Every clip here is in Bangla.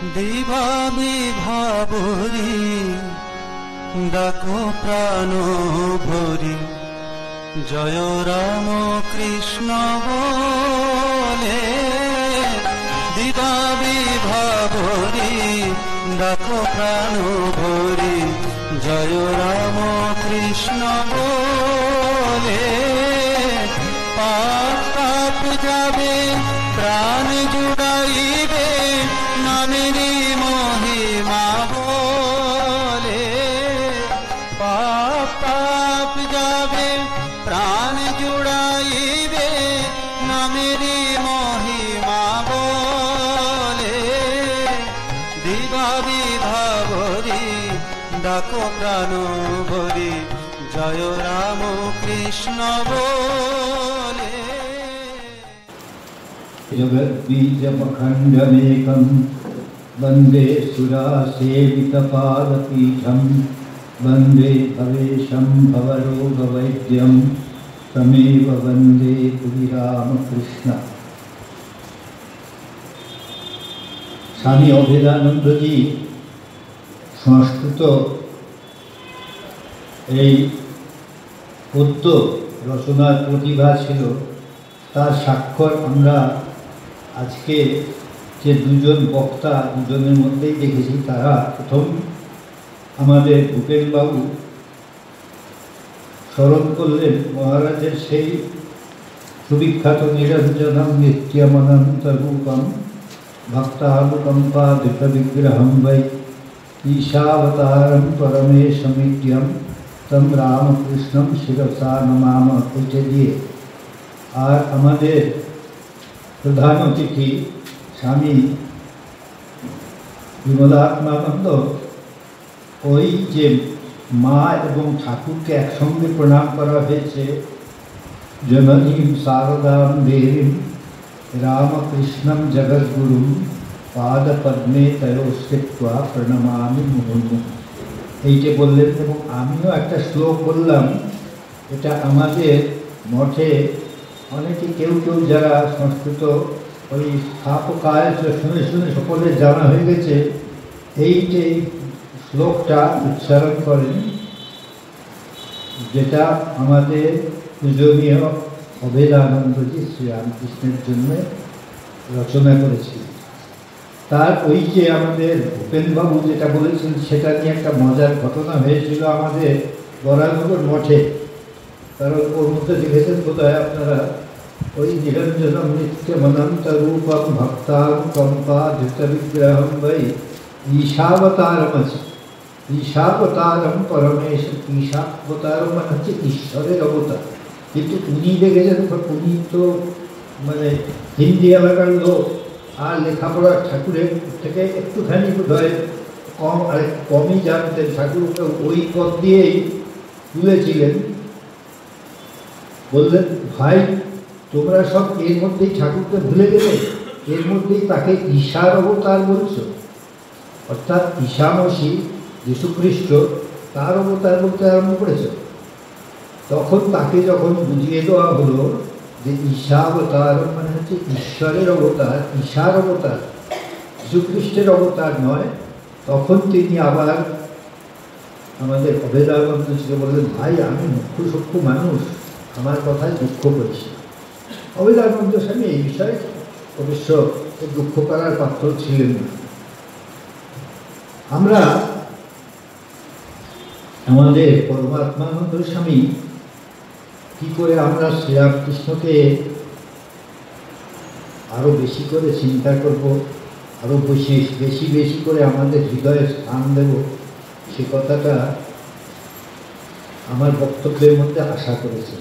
দিবামি ভাবরি, ডাকো প্রাণ ভরি। জয় রাম কৃষ্ণ বলে, দিবামি ভাবরি, ডাকো প্রাণ ভরি। জয় রাম কৃষ্ণ বলে ডাকো প্রাণ ভরি জয় রাম কৃষ্ণ বলে जगद्बीजमखण्डमेकं वन्दे सुरासेवितपादपीठं वन्दे भवेशं भवरोगवैद्यं तमेव वन्दे पुरिरामकृष्ण স্বামী অভেদানন্দজি সংস্কৃত এই পদ্য রচনার প্রতিভা ছিল, তার স্বাক্ষর আমরা আজকে যে দুজন বক্তা, দুজনের মধ্যেই দেখেছি, তারা প্রথম আমাদের ভূপেনবাবু স্মরণ করলেন মহারাজের সেই সুবিখ্যাত নিরঞ্জনম নিত্যমনন্তরূপম ভক্তানুকম্পা বিগ্রহম বৈ ঈশাবতারম পরমেশমিত্যম তম রামকৃষ্ণম শিরসা নমাম এটা দিয়ে আর আমাদের প্রধান অতিথি স্বামী বিমলাত্মানন্দ ওই যে মা এবং ঠাকুরকে একসঙ্গে প্রণাম করা হয়েছে জননীম শারদাম দেবীম রামকৃষ্ণম জগদ্গুরুম পাদপদ্মে তয়োস্থিত্বা প্রণমামি এই যে বললেন, এবং আমিও একটা শ্লোক বললাম, এটা আমাদের মঠে অনেকে কেউ কেউ যারা সংস্কৃত ওই স্থাপকায় শুনে শুনে সকলের জানা হয়ে গেছে এই যে শ্লোকটা উচ্চারণ করেন, যেটা আমাদের পূজনীয় অভেদানন্দজি শ্রীরামকৃষ্ণের জন্য রচনা করেছিলেন। তার ওই যে আমাদের ভূপেনবাবু যেটা বলেছেন, সেটা নিয়ে একটা মজার ঘটনা হয়েছিল আমাদের বরানগর মঠে। কারণ ওর মধ্যে লিখেছেন বোধহয় আপনারা, ওই নিরঞ্জনম নিত্যমনন্ত রূপম ভক্তাম কম্পা ধৃত বিগ্রহম বৈ ঈশাবতারম আছে ঈশাবতারম পরমেশ, ঈশাবতারম মানে হচ্ছে ঈশ্বরের অবতার। কিন্তু উনি দেখেছেন উনি তো মানে হিন্দি এলাকার লোক আর লেখাপড়া ঠাকুরের থেকে একটুখানি বোধহয় কম আর কমই জানতেন ঠাকুরকে। ওই পদ দিয়েই তুলেছিলেন। বললেন, ভাই, তোমরা সব এর মধ্যেই ঠাকুরকে ভুলে গেলে? এর মধ্যেই তাকে ঈশার অবতার বলছ? অর্থাৎ ঈশামসী যীশুখ্রিস্ট তার অবতার বলতে আরম্ভ করেছ তখন তাকে যখন বুঝিয়ে দেওয়া হলো যে ঈশাবতার মানে হচ্ছে ঈশ্বরের অবতার, ঈশার অবতার, যীশুখ্রিস্টের অবতার নয়, তখন তিনি আবার আমাদের অভেদানন্দ ছিল বললেন, ভাই, আমি মুখ্য সূক্ষ্ম মানুষ, আমার কথায় দুঃখ করেছি অভেদানন্দ স্বামী এই বিষয়ে অবশ্য দুঃখ করার পাত্র ছিলেন না। আমরা আমাদের পরমাত্মানন্দ স্বামী কি করে আমরা শ্রীরামকৃষ্ণকে আরও বেশি করে চিন্তা করব, আরও বেশি বেশি বেশি করে আমাদের হৃদয়ে স্থান দেব, সে কথাটা আমার বক্তব্যের মধ্যে আশা করেছে।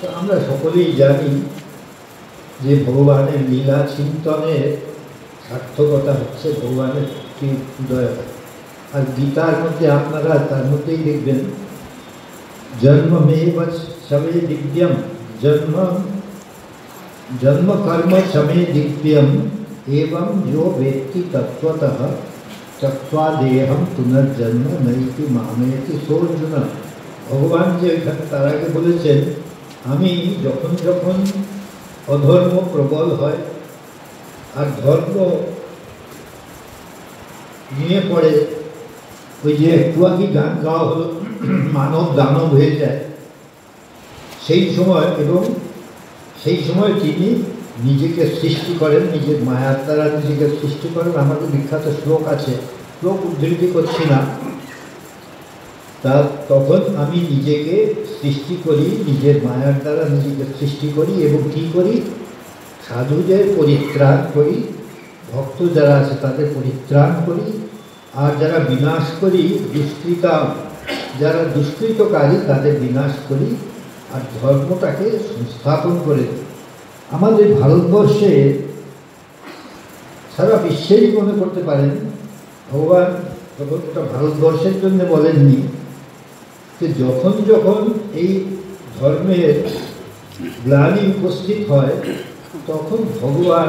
তো আমরা সকলেই জানি যে ভগবানের লীলা চিন্তনের সার্থকতা হচ্ছে ভগবানের উদয় হয় আর গীতার মধ্যে আপনারা তার মধ্যেই দেখবেন জন্ম মেব সবে দিব্যম জন্ম জন্ম কর্ম সবে দিব্যম এবং जो व्यक्ति तत्वतः চক্রাদেহম পুনর্জন্ম নৈতি মামেতি সোর্জুন ভগবান যে এখানে তার আগে বলেছেন আমি যখন যখন অধর্ম প্রবল হয় আর ধর্ম নিয়ে পড়ে ওই যে একটু আগে গান গাওয়া হলো মানব দানব হয়ে যায় সেই সময় এবং সেই সময় তিনি নিজেকে সৃষ্টি করেন, নিজের মায়ার দ্বারা নিজেকে সৃষ্টি করেন। আমাদের বিখ্যাত শ্লোক আছে, শ্লোক উদ্ধৃতি করছি না। তা তখন আমি নিজেকে সৃষ্টি করি, নিজের মায়ার দ্বারা নিজেকে সৃষ্টি করি এবং কী করি? সাধুদের পরিত্রাণ করি, ভক্ত যারা আছে তাদের পরিত্রাণ করি। আর যারা বিনাশ করি, দুষ্কৃতা, যারা দুষ্কৃতকারী তাদের বিনাশ করি। আর ধর্মটাকে সংস্থাপন করে আমাদের ভারতবর্ষে সারা বিশ্বেই মনে করতে পারেন, ভগবান ওটা ভারতবর্ষের জন্য বলেননি। যে যখন যখন এই ধর্মের গ্লানি উপস্থিত হয়, তখন ভগবান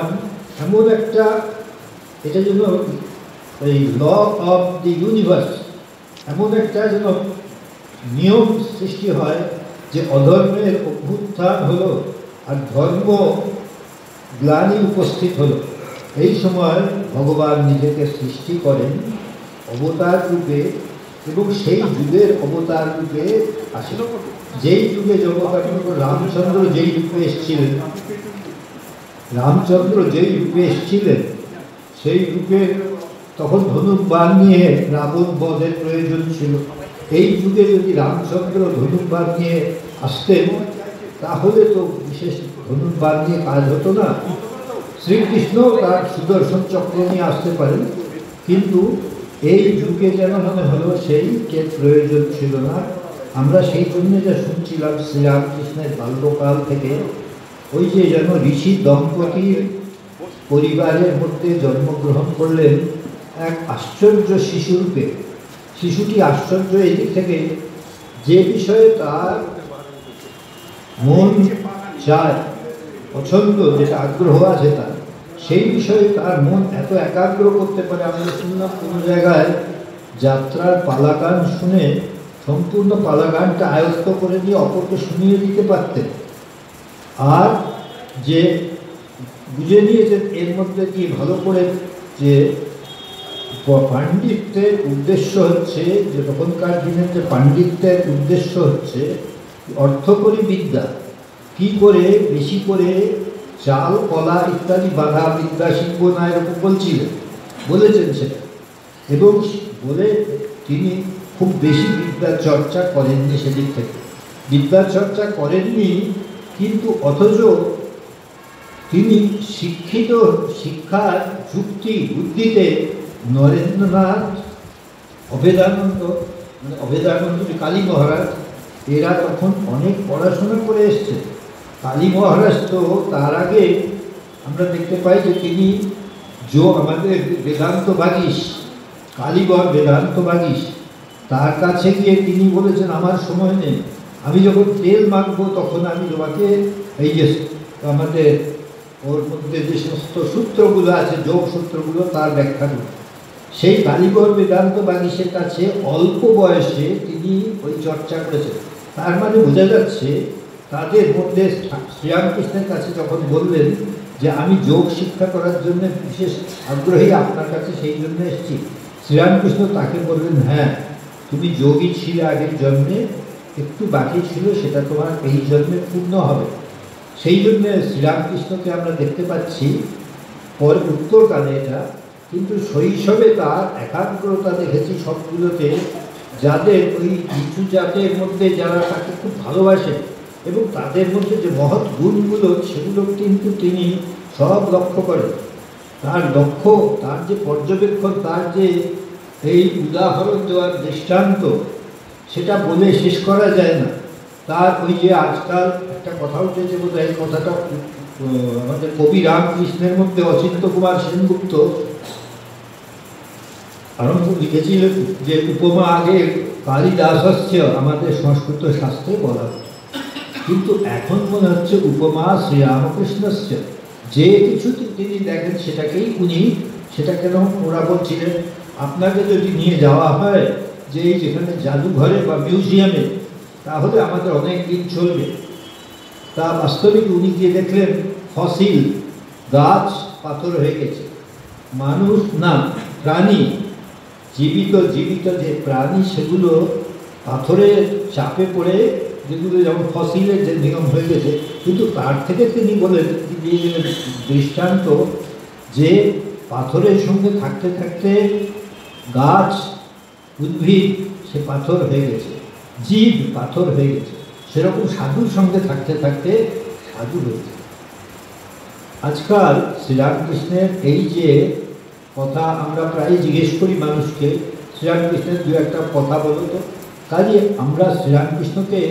এমন একটা এটা যেন এই ল অফ দি ইউনিভার্স এমন একটা যেন নিয়ম সৃষ্টি হয় যে অধর্মের অভ্যুত্থান হলো আর ধর্ম গ্লানি উপস্থিত হলো, এই সময় ভগবান নিজেকে সৃষ্টি করেন অবতার রূপে এবং সেই যুগের অবতার রূপে আসিল যেই যুগে জগৎ রামচন্দ্র যেই রূপে এসেছিলেন, রামচন্দ্র যেই রূপে এসেছিলেন, সেই রূপে তখন ধনুর্বাণ নিয়ে রাবণ বধের প্রয়োজন ছিল। এই যুগে যদি রামচন্দ্র ধনুর্বাণ নিয়ে আসতেন, তাহলে তো বিশেষ ধনুর্বাণ নিয়ে কাজ হতো না। শ্রীকৃষ্ণ তার সুদর্শন চক্র নিয়ে আসতে পারেন, কিন্তু এই যুগে যেন মনে হলো সেই কে প্রয়োজন ছিল না। আমরা সেই জন্য যা শুনছিলাম শ্রীরামকৃষ্ণের বাল্যকাল থেকে, ওই যে যেন ঋষি দম্পতির পরিবারের মধ্যে জন্মগ্রহণ করলেন এক আশ্চর্য শিশুরূপে। শিশুটি আশ্চর্য এই দিক থেকে যে বিষয়ে তার মন চায়, পছন্দ, যেটা আগ্রহ আছে তার, সেই বিষয়ে তার মন এত একাগ্র করতে পারে আমাদের শুনলাম কোনো জায়গায়, যাত্রার পালাগান শুনে, সম্পূর্ণ পালাগানটা আয়ত্ত করে দিয়ে অপরকে শুনিয়ে দিতে পারতেন আর যে বুঝে নিয়েছেন এর মধ্যে কি ভালো করে যে পাণ্ডিত্যের উদ্দেশ্য হচ্ছে যে তখনকার দিনের যে পাণ্ডিত্যের উদ্দেশ্য হচ্ছে অর্থকরী বিদ্যা। কি করে? বেশি করে চাল, কলা ইত্যাদি বাধা, বিদ্যা, শিল্প না এরকম বলছিলেন, বলেছেন সেটা এবং বলে তিনি খুব বেশি বিদ্যার চর্চা করেননি সেদিক থেকে। বিদ্যার চর্চা করেননি, কিন্তু অথচ তিনি শিক্ষিত শিক্ষার যুক্তি, বুদ্ধিতে নরেন্দ্রনাথ অভেদানন্দ মানে অভেদানন্দ যে কালী মহারাজ, এরা তখন অনেক পড়াশোনা করে এসছে। কালী মহারাজ তো তার আগে আমরা দেখতে পাই যে তিনি জো আমাদের বেদান্ত বাগিস কালীবর বেদান্ত বাগিস তার কাছে গিয়ে তিনি বলেছেন, আমার সময় নেই। আমি যখন তেল মাখবো তখন আমি তোমাকে এই যে আমাদের ওর মধ্যে যে সমস্ত সূত্রগুলো আছে যোগ সূত্রগুলো তার ব্যাখ্যা করব। সেই কালীগর বেদান্ত বাগিসের কাছে অল্প বয়সে তিনি ওই চর্চা করেছেন। তার মানে বোঝা যাচ্ছে তাদের মধ্যে শ্রীরামকৃষ্ণের কাছে যখন বললেন যে আমি যোগ শিক্ষা করার জন্য বিশেষ আগ্রহী আপনার কাছে সেই জন্য এসেছি, শ্রীরামকৃষ্ণ তাকে বললেন হ্যাঁ তুমি যোগী ছিলে আগের জন্মে একটু বাকি ছিল, সেটা তোমার এই জন্মে পূর্ণ হবে। সেই জন্য শ্রীরামকৃষ্ণকে আমরা দেখতে পাচ্ছি, পর উত্তরকালে এটা কিন্তু শৈশবে তার একাগ্রতা দেখেছি সবগুলোতে, যাদের ওই নিচু জাতের মধ্যে যারা তাকে খুব ভালোবাসে এবং তাদের মধ্যে যে মহৎ গুণগুলো, সেগুলো কিন্তু তিনি সব লক্ষ্য করেন। তার লক্ষ্য, তার যে পর্যবেক্ষণ, তার যে এই উদাহরণ দেওয়ার দৃষ্টান্ত, সেটা বলে শেষ করা যায় না। তার ওই যে আজকাল একটা কথা উঠেছে বোধ এই কথাটা আমাদের কবি রামকৃষ্ণের মধ্যে অচিন্ত কুমার সেনগুপ্ত আরম্ভ লিখেছিলেন যে উপমা আগে কালিদাসস্য আমাদের সংস্কৃত শাস্ত্রে বলা কিন্তু এখন মনে হচ্ছে উপমা শ্রীরামকৃষ্ণস্য। যে কিছু তিনি দেখেন সেটাকেই উনি সেটা কেন ওরা বলছিলেন, আপনাকে যদি নিয়ে যাওয়া হয়, যে যেখানে জাদুঘরে বা মিউজিয়ামে, তাহলে আমাদের অনেক দিন চলবে। তা বাস্তবিক উনি গিয়ে দেখলেন, ফসিল, গাছ, পাথর হয়ে গেছে। মানুষ না, প্রাণী জীবিত জীবিত যে প্রাণী, সেগুলো পাথরের চাপে পড়ে, যেগুলো যেমন ফসিলের যে নিয়ম হয়ে গেছে, কিন্তু তার থেকে তিনি বলেন দৃষ্টান্ত যে পাথরের সঙ্গে থাকতে থাকতে গাছ, উদ্ভিদ, সে পাথর হয়ে গেছে, জীব পাথর হয়ে গেছে। সেরকম সাধুর সঙ্গে থাকতে থাকতে সাধু হয়েছে আজকাল শ্রীরামকৃষ্ণের এই যে কথা আমরা প্রায় জিজ্ঞেস করি মানুষকে, শ্রীরামকৃষ্ণের দু একটা কথা বলো তো। কাজে আমরা শ্রীরামকৃষ্ণকে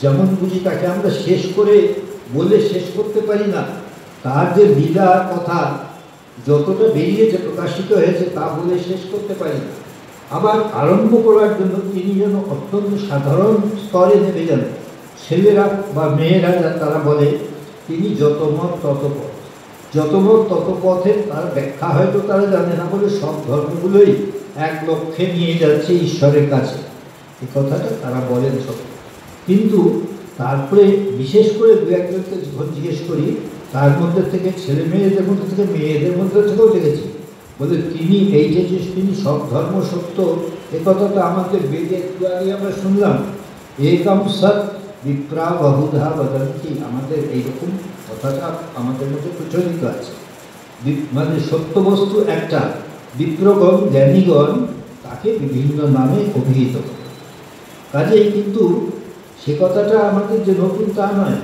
যেমন বুঝি, তাকে আমরা শেষ করে বলে শেষ করতে পারি না। তার যে লীলা কথা, যতটা বেরিয়েছে প্রকাশিত হয়েছে, তা বলে শেষ করতে পারি না। আবার আরম্ভ করার জন্য তিনি যেন অত্যন্ত সাধারণ স্তরে নেমে যান। ছেলেরা বা মেয়েরা যা, তারা বলে, তিনি যত মত তত পথ। যত মত তত পথে তার ব্যাখ্যা হয়তো তারা জানে না বলে সব ধর্মগুলোই এক লক্ষ্যে নিয়ে যাচ্ছে ঈশ্বরের কাছে। এই কথাটা তারা বলেন সব। কিন্তু তারপরে বিশেষ করে দু একজনকে যখন জিজ্ঞেস করি, তার মধ্যে থেকে ছেলে মেয়েদের মধ্যে থেকে মেয়েদের মধ্যে থেকেও দেখেছি। বলে তিনি এই যে যে তিনি সব ধর্ম সত্য, এ কথাটা আমাকে বেদে একটু আগে আমরা শুনলাম। একম সৎ বিপ্রা বহুধা বদন্তি, আমাদের এইরকম কথাটা আমাদের মধ্যে প্রচলিত আছে। মানে সত্য বস্তু একটা বিপ্রগণ জ্ঞানীগণ তাকে বিভিন্ন নামে অভিহিত করে। কাজেই কিন্তু সে কথাটা আমাদের যে নতুন তা নয়।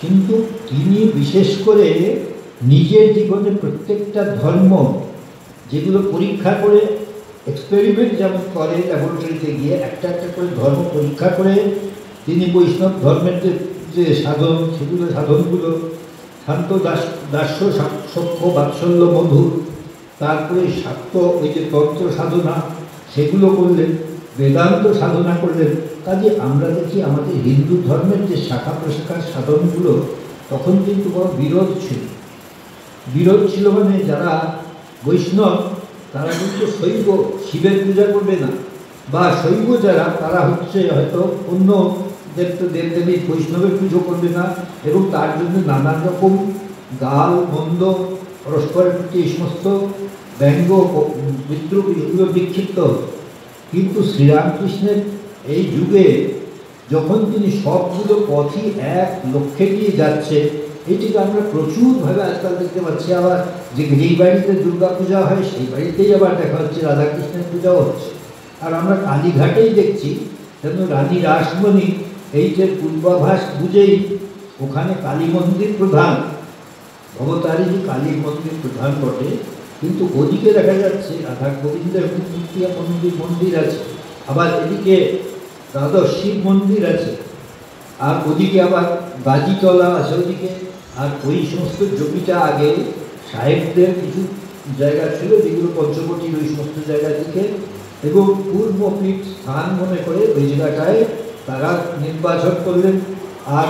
কিন্তু তিনি বিশেষ করে নিজের জীবনে প্রত্যেকটা ধর্ম যেগুলো পরীক্ষা করে এক্সপেরিমেন্ট যেমন করে ল্যাবরেটরিতে গিয়ে একটা একটা করে ধর্ম পরীক্ষা করে, তিনি বৈষ্ণব ধর্মের যে যে সাধন, সেগুলো সাধনগুলো শান্ত দাস, দাস্য সা- বাৎসল্য মধুর তারপরে শাক্ত ওই যে তন্ত্র সাধনা, সেগুলো করলেন, বেদান্ত সাধনা করলেন। কাজে আমরা দেখি আমাদের হিন্দু ধর্মের যে শাখা প্রশাখার সাধনগুলো, তখন কিন্তু বড় বিরোধ ছিল। বিরোধ ছিল মানে যারা বৈষ্ণব, তারা কিন্তু শৈব শিবের পূজা করবে না। বা শৈব যারা, তারা হচ্ছে হয়তো অন্য দেব দেবদেবীর বৈষ্ণবের পুজো করবে না, এবং তার জন্য নানান রকম গাল মন্দ পরস্পরের প্রতি এই সমস্ত ব্যঙ্গ বিদ্রুপ এগুলো বিক্ষিপ্ত। কিন্তু শ্রীরামকৃষ্ণের এই যুগে যখন তিনি সবগুলো পথই এক লক্ষ্যে দিয়ে যাচ্ছে এইটিকে আমরা প্রচুরভাবে আজকাল দেখতে পাচ্ছি, আবার যে যেই বাড়িতে দুর্গা পূজা হয়, সেই বাড়িতেই আবার দেখা হচ্ছে রাধাকৃষ্ণের পূজাও হচ্ছে আর আমরা কালীঘাটেই দেখছি যেন রানী রাসমণি এই যে পূর্বাভাস বুঝেই ওখানে কালী মন্দির প্রধান। ভবতারিণী কালী মন্দির প্রধান বটে। কিন্তু ওদিকে দেখা যাচ্ছে রাধা গোবিন্দের মন্দির মন্দির আছে। আবার এদিকে দ্বাদশ শিব মন্দির আছে। আর ওদিকে আবার গাজীতলা আছে ওদিকে। আর ওই সমস্ত জমিটা আগে সাহেবদের কিছু জায়গা ছিল, যেগুলো পঞ্চবটির ওই সমস্ত জায়গা থেকে এবং পূর্বপীঠ স্থান মনে করে ওই জায়গাটায় তারা নির্বাচন করলেন আর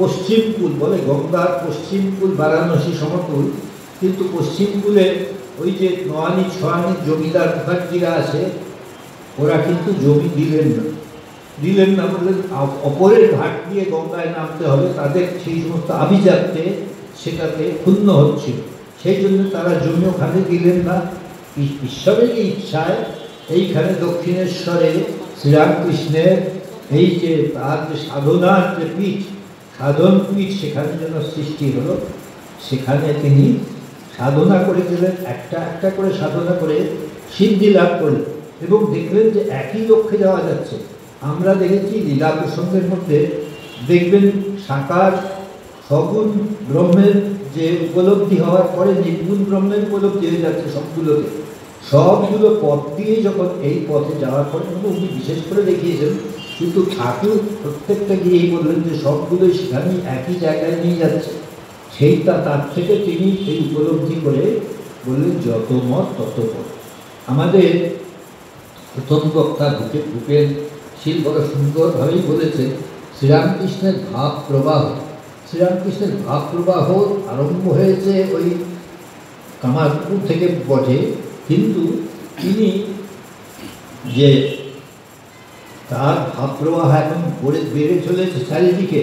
পশ্চিম কূল বলে গঙ্গার পশ্চিম কূল, বারাণসী সমকুল কিন্তু পশ্চিম কূলে ওই যে নোয়ানি ছোয়ানি জমিদার মুখার্জিরা আছে, ওরা কিন্তু জমি দিলেন না। দিলেন না বললেন অপরের ঘাট দিয়ে গঙ্গায় নামতে হবে, তাদের সেই সমস্ত আভিজাত্যে সেটাতে ক্ষুণ্ণ হচ্ছিল। সেই জন্য তারা জমি ওখানে দিলেন না। ঈশ্বরের ইচ্ছায় এইখানে দক্ষিণেশ্বরে শ্রীরামকৃষ্ণের এই যে তার যে সাধনার যে পীঠ, সাধন পীঠ সেখানে যেন সৃষ্টি হলো, সেখানে তিনি সাধনা করে একটা একটা করে সাধনা করে সিদ্ধি লাভ করলেন এবং দেখলেন যে একই লক্ষ্যে যাওয়া যাচ্ছে। আমরা দেখেছি লীলা প্রসঙ্গের মধ্যে দেখবেন সাকার সগুণ ব্রহ্মের যে উপলব্ধি হওয়ার পরে নির্গুণ ব্রহ্মের উপলব্ধি হয়ে যাচ্ছে সবগুলোতে। সবগুলো পথ দিয়ে যখন এই পথে যাওয়ার পরে উনি বিশেষ করে দেখিয়েছেন কিন্তু ঠাকুর প্রত্যেকটা গিয়েই বললেন যে সবগুলোই সেখানেই একই জায়গায় নিয়ে যাচ্ছে। সেইটা তার থেকে তিনি সেই উপলব্ধি করে বললেন, যত মত, তত পথ আমাদের প্রথম বক্তা ভূপে ভূপেন শীল বড় সুন্দরভাবেই বলেছেন, শ্রীরামকৃষ্ণের ভাব প্রবাহ, শ্রীরামকৃষ্ণের ভাব প্রবাহ আরম্ভ হয়েছে ওই কামারপুর থেকে বটে। কিন্তু তিনি যে তার ভাব প্রবাহ এখন পড়ে বেড়ে চলেছে চারিদিকে।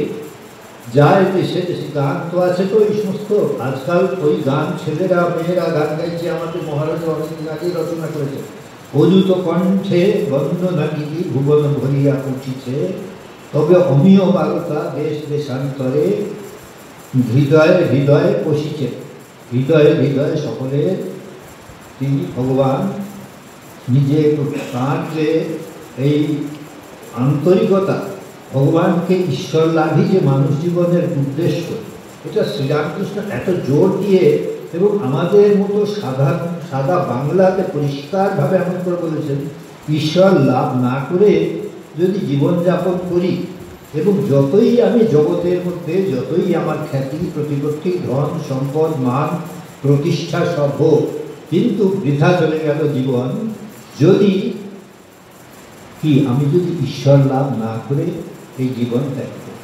যা দেশে দেশে গান তো আছে তো এই সমস্ত। আজকাল ওই গান ছেলেরা, মেয়েরা গান গাইছে আমাদের মহারাজ অনেকদিন আগেই রচনা করেছে। অযুত কণ্ঠে বন্দনা গীতি ভুবন ভরিয়া উঠিছে। তবে অমীয় বালকা দেশ দেশান্তরে হৃদয়ে হৃদয়ে বসিছে হৃদয়ে হৃদয়ে সকলে তিনি ভগবান। নিজে তাঁর যে এই আন্তরিকতা, ভগবানকে ঈশ্বর লাভই যে মানুষ জীবনের উদ্দেশ্য, এটা শ্রীরামকৃষ্ণ এত জোর দিয়ে এবং আমাদের মতো সাধারণ সাদা বাংলাতে পরিষ্কারভাবে এমন করে বলেছেন, ঈশ্বর লাভ না করে যদি জীবনযাপন করি এবং যতই আমি জগতের মধ্যে, যতই আমার খ্যাতি, প্রতিপত্তি, ধন, সম্পদ, মান, প্রতিষ্ঠা সব হোক, কিন্তু বৃথা চলে গেল জীবন, যদি কি? আমি যদি ঈশ্বর লাভ না করে এই জীবন ত্যাগ করি।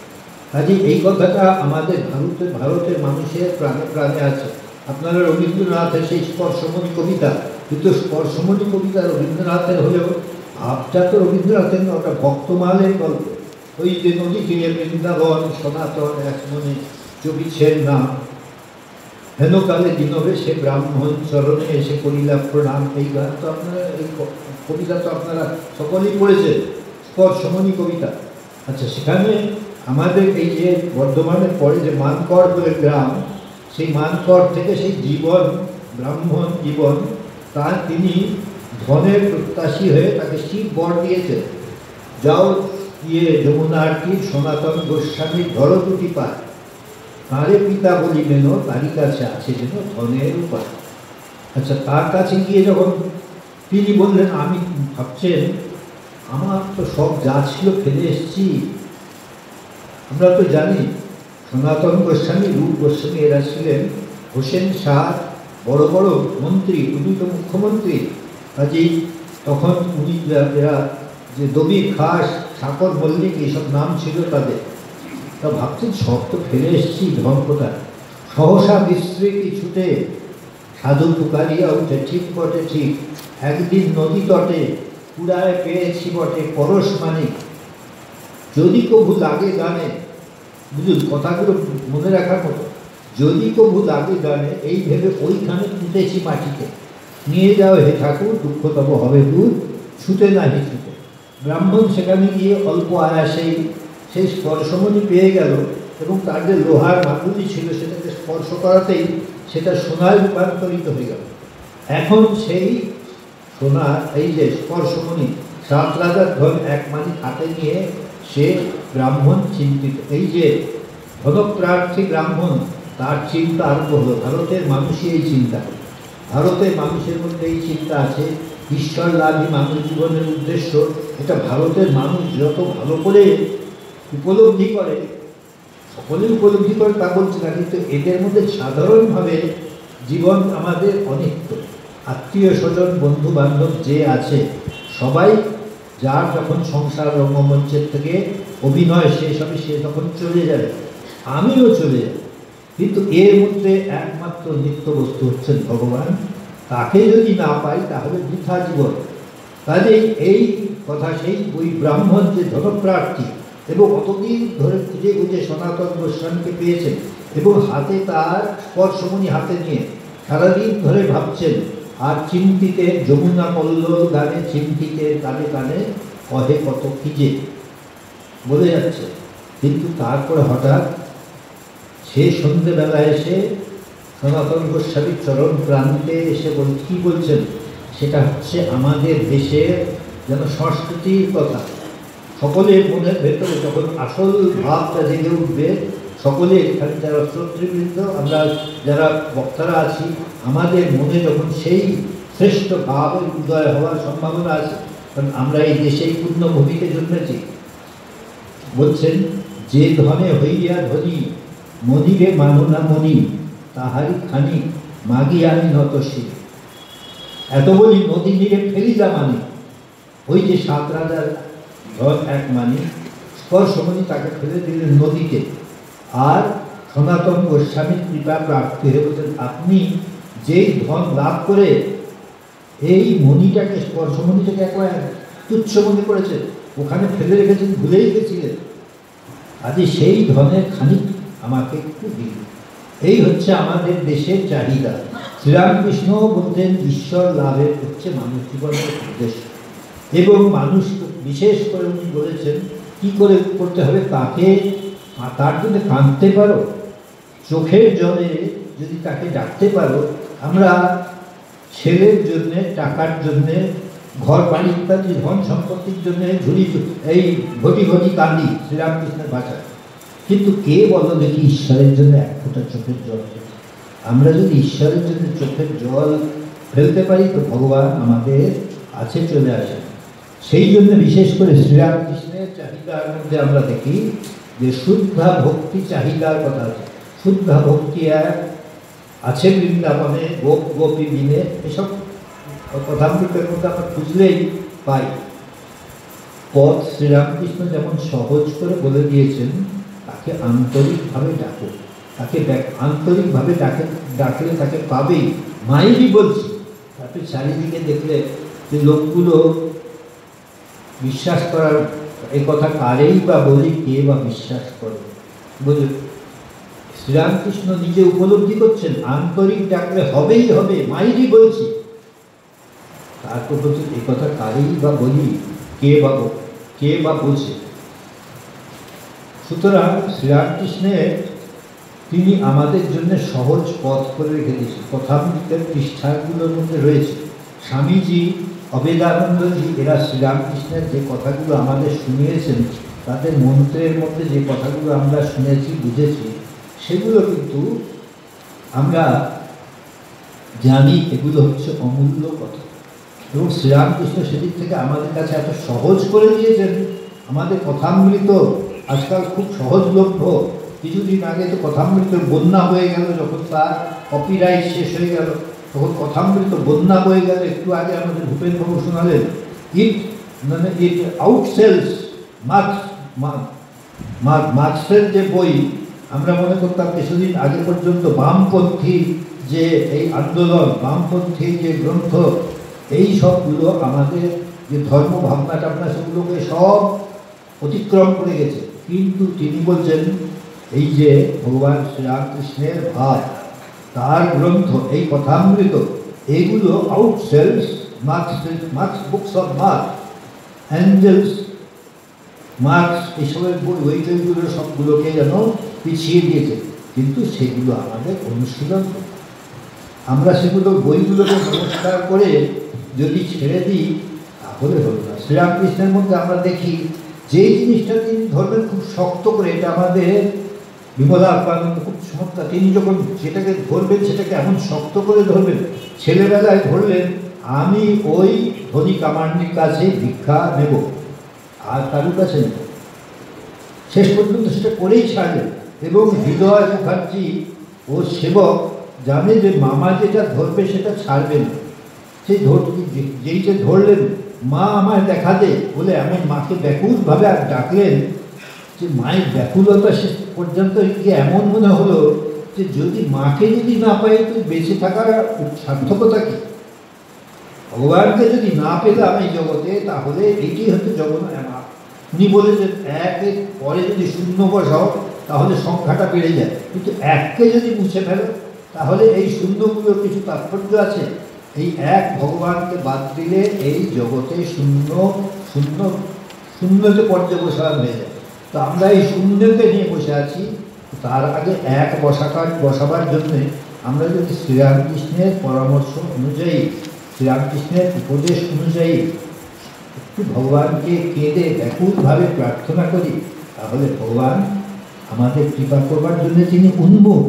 কাজে এই কথাটা আমাদের ভারতের ভারতের মানুষের প্রাণে প্রাণে আছে। আপনারা রবীন্দ্রনাথের সেই স্পর্শমণি কবিতা, কিন্তু স্পর্শমণি কবিতা রবীন্দ্রনাথের হলেও ভাবটা তো রবীন্দ্রনাথের না ওটা ভক্তমালের গল্প। ওই যে নদী তীরে বৃন্দাবন, সনাতন এক মনে চবিছেন নাম হেনকালে দিনবে সে ব্রাহ্মণ চরণে এসে করিলা প্রণাম। এই গান তো আপনারা এই কবিতা তো আপনারা সকলেই পড়েছেন। স্পর্শমণি কবিতা। আচ্ছা সেখানে আমাদের এই যে বর্ধমানের পরে যে মানকর বলে গ্রাম, সেই মানকর থেকে সেই জীবন, ব্রাহ্মণ জীবন, তার তিনি ধনের প্রত্যাশী হয়ে তাকে শিব বর দিয়েছেন। যাও গিয়ে যমুনার তীর, সনাতন গোস্বামীর ধরো দুটি পায়। তাঁরে পিতা বলিবেন, তারই কাছে আছে যেন ধনের উপায়। আচ্ছা তার কাছে গিয়ে যখন তিনি বললেন, আমি ভাবছেন, আমার তো সব যা ছিল ফেলে এসেছি। আমরা তো জানি, সনাতন গোস্বামী, রূপ গোস্বামী এরা ছিলেন। হোসেন শাহ, বড় বড় মন্ত্রী উনি তো মুখ্যমন্ত্রী। কাজেই তখন উনি এরা যে দবির খাস, সাকর, মল্লিক এইসব নাম ছিল তাদের। তা ভাবছেন, সব তো ফেলে এসেছি কোথায়? সহসা বিস্তৃতি ছুটে সাধু পুকারিয়া উঠে ঠিক বটে, ঠিক। একদিন নদী তটে, কুড়ায় পেয়েছি বটে পরশ মানে যদি কবু লাগে গানে বুঝুন কথাগুলো মনে রাখার মতো, যদি কবু লাগে গানে এই ভেবে ওইখানে পুঁতেছি মাটিতে নিয়ে যাও হে ঠাকুর, দুঃখ তব হবে দূর, ছুটে নাহি ছুটে। ব্রাহ্মণ সেখানে গিয়ে অল্প আয়াসেই সেই স্পর্শমণি পেয়ে গেল এবং তার যে লোহার মাধুরী ছিল সেটাকে স্পর্শ করাতেই সেটা সোনায় রূপান্তরিত হয়ে গেল। এখন সেই সোনা এই যে স্পর্শমণি সাত রাজার ধন এক মানি হাতে নিয়ে সে ব্রাহ্মণ চিন্তিত। এই যে ধনপ্রার্থী ব্রাহ্মণ, তার চিন্তা আরম্ভ হলো। ভারতের মানুষই এই চিন্তা। ভারতের মানুষের মধ্যে এই চিন্তা আছে। ঈশ্বর লাভই মানব জীবনের উদ্দেশ্য, এটা ভারতের মানুষ যত ভালো করে উপলব্ধি করে সকলে উপলব্ধি করে তা বলছে না, কিন্তু এদের মধ্যে সাধারণভাবে জীবন আমাদের অনেক আত্মীয় স্বজন বন্ধু বান্ধব যে আছে, সবাই যার যখন সংসার রঙ্গমঞ্চের থেকে অভিনয় শেষ হবে, সে তখন চলে যাবে। আমিও চলে যাব। কিন্তু এর মধ্যে একমাত্র নিত্য বস্তু হচ্ছেন ভগবান। তাকে যদি না পাই, তাহলে বৃথা জীবন। কাজেই এই কথা সেই ওই ব্রাহ্মণ যে ধনপ্রার্থী এবং অতদিন ধরে খুঁজে খুঁজে সনাতন গোস্বামীকে পেয়েছেন এবং হাতে তার স্পর্শমণি হাতে নিয়ে সারাদিন ধরে ভাবছেন আর চিমটিতে যমুনা মল্ল গানে চিন্তিতে কানে কানে কহে কত খিজে বলে যাচ্ছে? কিন্তু তারপরে হঠাৎ সে সন্ধেবেলা এসে সনাতন গোস্বামীর চরণ প্রান্তে এসে বল, কী বলছেন? সেটা হচ্ছে আমাদের দেশের যেন সংস্কৃতির কথা। সকলের মনের ভেতরে যখন আসল ভাবটা জেগে উঠবে সকলে এখানে যারা শ্রোতৃবৃন্দ, আমরা যারা বক্তারা আছি, আমাদের মনে যখন সেই শ্রেষ্ঠ ভাবের উদয় হওয়ার সম্ভাবনা আছে কারণ আমরা এই দেশেই পূর্ণভূমিতে জন্মেছি। বলছেন, যে ধনে হইয়া ধনী মনিরে মানো না মনি তাহারি খানি মাগি আমি নত নতশী এত বলি নদী নীরে ফেলিলা মানি, ওই যে সাত রাজার ধন এক মানি স্পর্শমণি তাকে ফেলে দিলেন নদীতে। আর সনাতন গোস্বামীর কৃপা প্রাপ্তি হয়ে বলছেন, আপনি যেই ধন লাভ করে এই মণিটাকে, স্পর্শমণিটাকে একবার তুচ্ছ মনে করেছেন ওখানে ফেলে রেখেছেন, ভুলেই গেছিলেন আজ সেই ধনের খানিক আমাকে একটু দিন। এই হচ্ছে আমাদের দেশের চাহিদা। শ্রীরামকৃষ্ণ বলতেন, ঈশ্বর লাভের হচ্ছে মানুষ জীবনের উদ্দেশ্য। এবং মানুষ বিশেষ করে উনি বলেছেন, কী করে করতে হবে তাকে তার জন্য কাঁদতে পারো, চোখের জলে যদি তাকে ডাকতে পারো, আমরা ছেলের জন্যে, টাকার জন্যে, ঘর বাড়ি ইত্যাদি, ধন সম্পত্তির জন্য ঝুড়ি এই ঘটি ঘটি কান্দি শ্রীরামকৃষ্ণের ভাষায় কিন্তু কে বলো দেখি ঈশ্বরের জন্য এক ফোঁটা চোখের জল আমরা যদি ঈশ্বরের জন্য চোখের জল ফেলতে পারি, তো ভগবান আমাদের আছে চলে আসে সেই জন্য বিশেষ করে শ্রীরামকৃষ্ণের চাহিদার মধ্যে আমরা দেখি যে শুদ্ধা ভক্তি চাহিদার কথা আছে। শুদ্ধা ভক্তি এক আছে বৃন্দাবনে, গোপ গোপী দিনে এসব কথামৃতের মধ্যে আমরা খুঁজলেই পাই। পথ শ্রীরামকৃষ্ণ যেমন সহজ করে বলে দিয়েছেন, তাকে আন্তরিকভাবে ডাকো। তাকে আন্তরিকভাবে ডাকে, ডাকলে তাকে পাবেই। মায়েরই বলছি তারপরে চারিদিকে দেখলে যে লোকগুলো বিশ্বাস করার এই কথা কারেই বা বলি কে বা বিশ্বাস করে? বুঝলে? শ্রীরামকৃষ্ণ নিজে উপলব্ধি করছেন, আন্তরিক ডাকলে হবেই হবে মায়েরই বলছি। তারপর বলছে এই কথা কারেই বা বলি, কে বা কে বা বোঝে সুতরাং শ্রীরামকৃষ্ণের তিনি আমাদের জন্য সহজ পথ করে রেখে দিয়েছেন। কথামৃতের পৃষ্ঠাগুলোর মধ্যে রয়েছে, স্বামীজি অবেদানন্দজি, এরা শ্রীরামকৃষ্ণের যে কথাগুলো আমাদের শুনিয়েছেন, তাদের মন্ত্রের মধ্যে যে কথাগুলো আমরা শুনেছি, বুঝেছি, সেগুলো কিন্তু আমরা জানি এগুলো হচ্ছে অমূল্য কথা। এবং শ্রীরামকৃষ্ণ সেদিক থেকে আমাদের কাছে এত সহজ করে দিয়েছেন, আমাদের কথামৃত আজকাল খুব সহজলভ্য। কিছুদিন আগে তো কথামৃত বন্যা হয়ে গেল, যখন তার কপিরাইট শেষ হয়ে গেল। তখন কথামৃত বন্যা হয়ে গেল একটু আগে আমাদের ভূপেন বাবু শোনালেন, ইট মানে ইট আউটসেলস মার্কস মার্কসের যে বই, আমরা মনে করতাম কিছুদিন আগে পর্যন্ত বামপন্থী যে এই আন্দোলন, বামপন্থী যে গ্রন্থ, এই সবগুলো আমাদের যে ধর্ম ভাবনা টাবনা সেগুলোকে সব অতিক্রম করে গেছে। কিন্তু তিনি বলছেন, এই যে ভগবান শ্রীরামকৃষ্ণের ভাব তার গ্রন্থ, এই কথামৃত, এগুলো আউটসেলস Marx Marx books of Marx Engels Marx এসবের বই, ওই বইগুলো সবগুলোকে যেন পিছিয়ে দিয়েছে। কিন্তু সেগুলো আমাদের অনুশীলন আমরা সেগুলো বইগুলোকে নমস্কার করে যদি ছেড়ে দিই, তাহলে হলো না। শ্রীরামকৃষ্ণের মধ্যে আমরা দেখি, যে জিনিসটা তিনি ধরবেন খুব শক্ত করে, এটা আমাদের বিমলা আপ্যানন্দ খুব চমৎকার তিনি যখন যেটাকে ধরবেন, সেটাকে এমন শক্ত করে ধরবেন, ছেলেবেলায় ধরলেন, আমি ওই ধনী কামান্ডির কাছে ভিক্ষা নেব, আর কারুর কাছে নেব শেষ পর্যন্ত সেটা করেই ছাড়লেন। এবং হৃদয় মুখার্জি ও সেবক জানে যে মামা যেটা ধরবে, সেটা ছাড়বে না। সেই ধর যে- যেই যে ধরলেন, মা, আমায় দেখা দে। বলে এমন মাকে ব্যাকুলভাবে আর ডাকলেন যে মায়ের ব্যাকুলতা শেষ পর্যন্ত গিয়ে এমন মনে হলো যে যদি মাকে যদি না পাই, তো বেঁচে থাকার সার্থকতা কি? ভগবানকে যদি না পেলাম এই জগতে, তাহলে এটি হচ্ছে জগৎ উনি বলেছেন একের পরে যদি শূন্য বসাও তাহলে সংখ্যাটা বেড়ে যায়। কিন্তু এককে যদি মুছে ফেলো, তাহলে এই শূন্যগুলোর কিছু তাৎপর্য আছে। এই এক ভগবানকে বাদ দিলে এই জগতে শূন্য শূন্য, শূন্যতে পর্যবসান হয়ে যায়। তো আমরা এই শূন্যকে নিয়ে বসে আছি। তার আগে এক বসাকার, বসাবার জন্যে আমরা যদি শ্রীরামকৃষ্ণের পরামর্শ অনুযায়ী, শ্রীরামকৃষ্ণের উপদেশ অনুযায়ী একটু ভগবানকে কেঁদে ব্যাকুলভাবে প্রার্থনা করি, তাহলে ভগবান আমাদের কৃপা করবার জন্য তিনি উন্মুখ,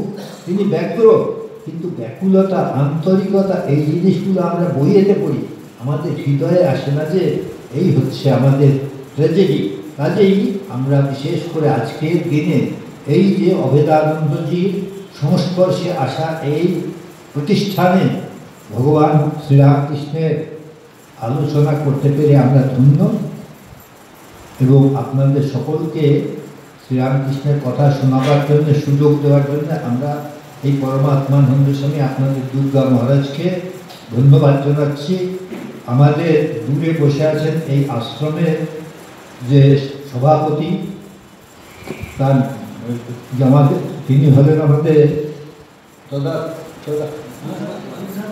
তিনি ব্যগ্র কিন্তু ব্যাকুলতা, আন্তরিকতা এই জিনিসগুলো আমরা বইয়েতে পড়ি। আমাদের হৃদয়ে আসে না যে এই হচ্ছে আমাদের ট্র্যাজেডি কাজেই আমরা বিশেষ করে আজকের দিনে এই যে অভেদানন্দজির সংস্পর্শে আসা এই প্রতিষ্ঠানে ভগবান শ্রীরামকৃষ্ণের আলোচনা করতে পেরে আমরা ধন্য এবং আপনাদের সকলকে শ্রীরামকৃষ্ণের কথা শোনাবার জন্য, সুযোগ দেওয়ার জন্য আমরা এই পরমাত্মানন্দ স্বামী আপনাদের দুর্গা মহারাজকে ধন্যবাদ জানাচ্ছি। আমাদের দূরে বসে আছেন এই আশ্রমের যে সভাপতি, তার আমাদের, তিনি হলেন আমাদের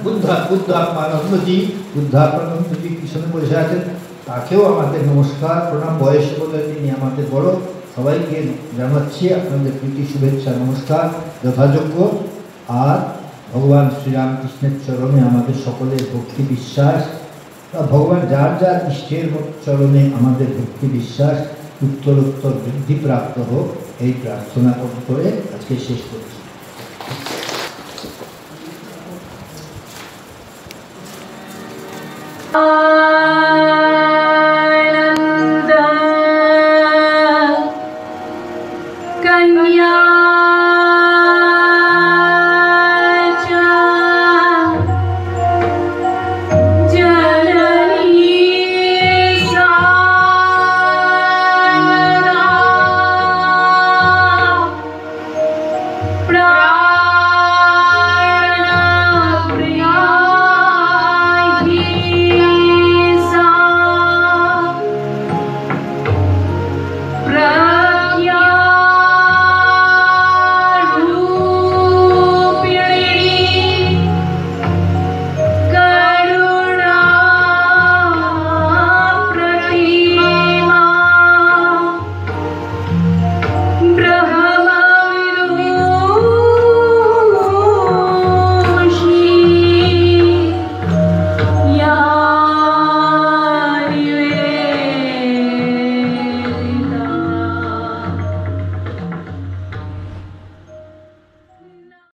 বুদ্ধা বুদ্ধাত্মানন্দজি বুদ্ধাত্মানন্দজি পিছনে বসে আছেন। তাকেও আমাদের নমস্কার, প্রণাম, বয়স বলে তিনি আমাদের বড়। সবাইকে জানাচ্ছি আপনাদের প্রীতি, শুভেচ্ছা, নমস্কার, যথাযোগ্য। আর ভগবান শ্রীরামকৃষ্ণের চরণে আমাদের সকলের ভক্তি, বিশ্বাস বা ভগবান যার যার ইষ্টের চরণে আমাদের ভক্তি বিশ্বাস, উত্তরোত্তর বৃদ্ধিপ্রাপ্ত হোক, এই প্রার্থনা করে আজকে শেষ করছি। Ah